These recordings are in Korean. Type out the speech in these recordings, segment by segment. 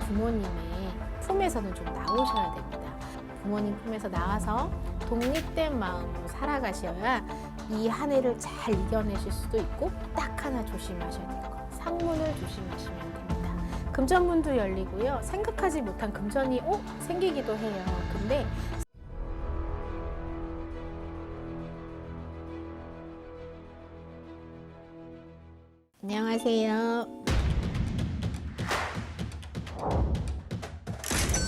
부모님의 품에서는 좀 나오셔야 됩니다. 부모님 품에서 나와서 독립된 마음으로 살아가셔야 이 한 해를 잘 이겨내실 수도 있고 딱 하나 조심하셔야 될 거. 상문을 조심하시면 됩니다. 금전문도 열리고요. 생각하지 못한 금전이 오 생기기도 해요. 근데 안녕하세요.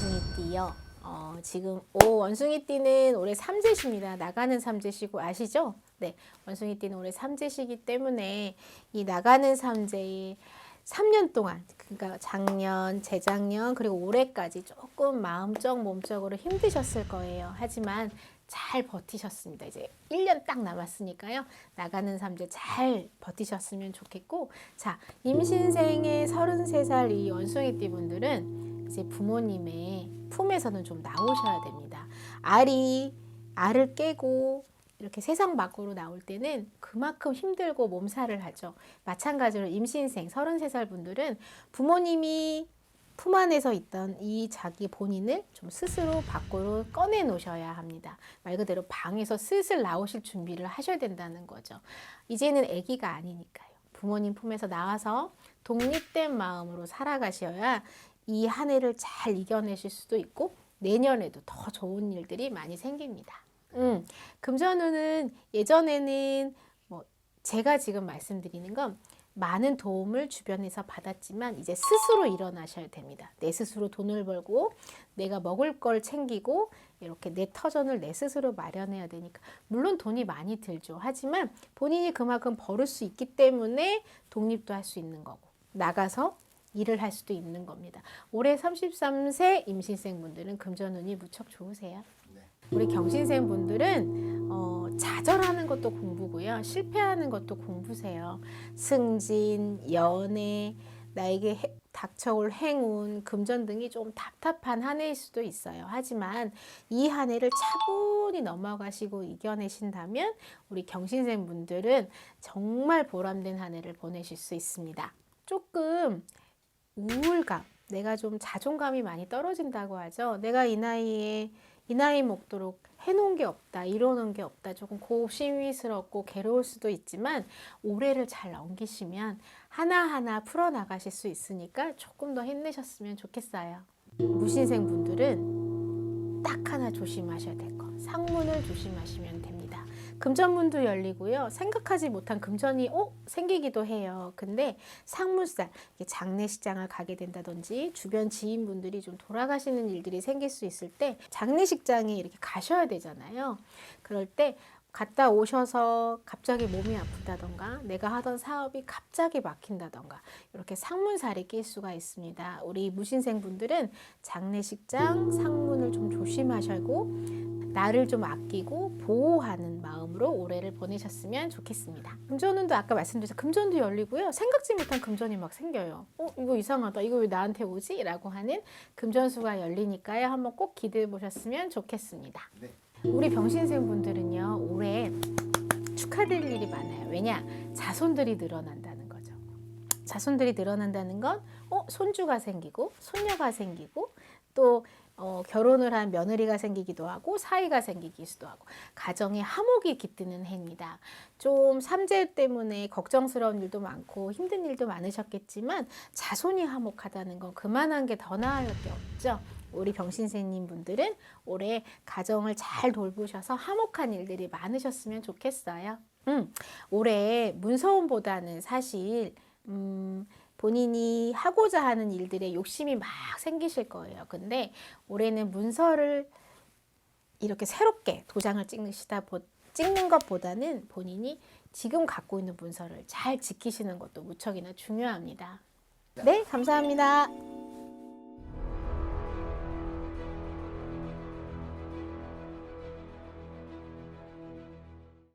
원숭이띠요. 어, 지금 오 원숭이띠는 올해 삼재시입니다. 나가는 삼재시고 아시죠? 네, 원숭이띠는 올해 삼재시기 때문에 이 나가는 삼재에 3년 동안 그러니까 작년, 재작년 그리고 올해까지 조금 마음적 몸적으로 힘드셨을 거예요. 하지만 잘 버티셨습니다. 이제 1년 딱 남았으니까요. 나가는 삼재 잘 버티셨으면 좋겠고 자, 임신생의 33살 이 원숭이띠 분들은 이제 부모님의 품에서는 좀 나오셔야 됩니다. 알이 알을 깨고 이렇게 세상 밖으로 나올 때는 그만큼 힘들고 몸살을 하죠. 마찬가지로 임신생 33살 분들은 부모님이 품 안에서 있던 이 자기 본인을 좀 스스로 밖으로 꺼내 놓으셔야 합니다. 말 그대로 방에서 슬슬 나오실 준비를 하셔야 된다는 거죠. 이제는 아기가 아니니까요. 부모님 품에서 나와서 독립된 마음으로 살아가셔야 이 한 해를 잘 이겨내실 수도 있고 내년에도 더 좋은 일들이 많이 생깁니다. 음, 금전운은 예전에는 뭐 제가 지금 말씀드리는 건 많은 도움을 주변에서 받았지만 이제 스스로 일어나셔야 됩니다. 내 스스로 돈을 벌고 내가 먹을 걸 챙기고 이렇게 내 터전을 내 스스로 마련해야 되니까 물론 돈이 많이 들죠. 하지만 본인이 그만큼 벌을 수 있기 때문에 독립도 할 수 있는 거고 나가서 일을 할 수도 있는 겁니다. 올해 33세 임신생 분들은 금전운이 무척 좋으세요. 우리 경신생 분들은 어, 좌절하는 것도 공부고요. 실패하는 것도 공부세요. 승진, 연애, 나에게 해- 닥쳐올 행운, 금전 등이 좀 답답한 한 해일 수도 있어요. 하지만 이 한 해를 차분히 넘어가시고 이겨내신다면 우리 경신생 분들은 정말 보람된 한 해를 보내실 수 있습니다. 조금 우울감, 내가 좀 자존감이 많이 떨어진다고 하죠. 내가 이 나이에 이 나이 먹도록 해놓은 게 없다, 이뤄놓은 게 없다, 조금 고심위스럽고 괴로울 수도 있지만 올해를 잘 넘기시면 하나하나 풀어나가실 수 있으니까 조금 더 힘내셨으면 좋겠어요. 무신생 분들은 딱 하나 조심하셔야 될 거, 상문을 조심하시면 됩니다. 금전문도 열리고요. 생각하지 못한 금전이 어? 생기기도 해요. 근데 이게 장례식장을 가게 된다든지 주변 지인분들이 좀 돌아가시는 일들이 생길 수 있을 때 장례식장에 이렇게 가셔야 되잖아요. 그럴 때 갔다 오셔서 갑자기 몸이 아프다던가 내가 하던 사업이 갑자기 막힌다던가 이렇게 상문살이 낄 수가 있습니다. 우리 무신생 분들은 장례식장 상문을 좀 조심하시고 나를 좀 아끼고 보호하는 마음으로 올해를 보내셨으면 좋겠습니다. 금전운도 아까 말씀드렸죠. 금전도 열리고요. 생각지 못한 금전이 막 생겨요. 어, 이거 이상하다. 이거 왜 나한테 오지? 라고 하는 금전수가 열리니까요. 한번 꼭 기대해 보셨으면 좋겠습니다. 우리 병신생 분들은요. 올해 축하드릴 일이 많아요. 왜냐? 자손들이 늘어난다는 거죠. 자손들이 늘어난다는 건 어, 손주가 생기고 손녀가 생기고 또 어, 결혼을 한 며느리가 생기기도 하고 사이가 생기기도 하고 가정에 화목이 깃드는 해입니다. 좀 삼재 때문에 걱정스러운 일도 많고 힘든 일도 많으셨겠지만 자손이 화목하다는 건 그만한 게 더 나을 게 없죠. 우리 병신생님 분들은 올해 가정을 잘 돌보셔서 화목한 일들이 많으셨으면 좋겠어요. 음, 올해 문서운보다는 사실 음, 본인이 하고자 하는 일들에 욕심이 막 생기실 거예요. 근데 올해는 문서를 이렇게 새롭게 도장을 찍으시다 보, 찍는 것보다는 본인이 지금 갖고 있는 문서를 잘 지키시는 것도 무척이나 중요합니다. 네, 감사합니다.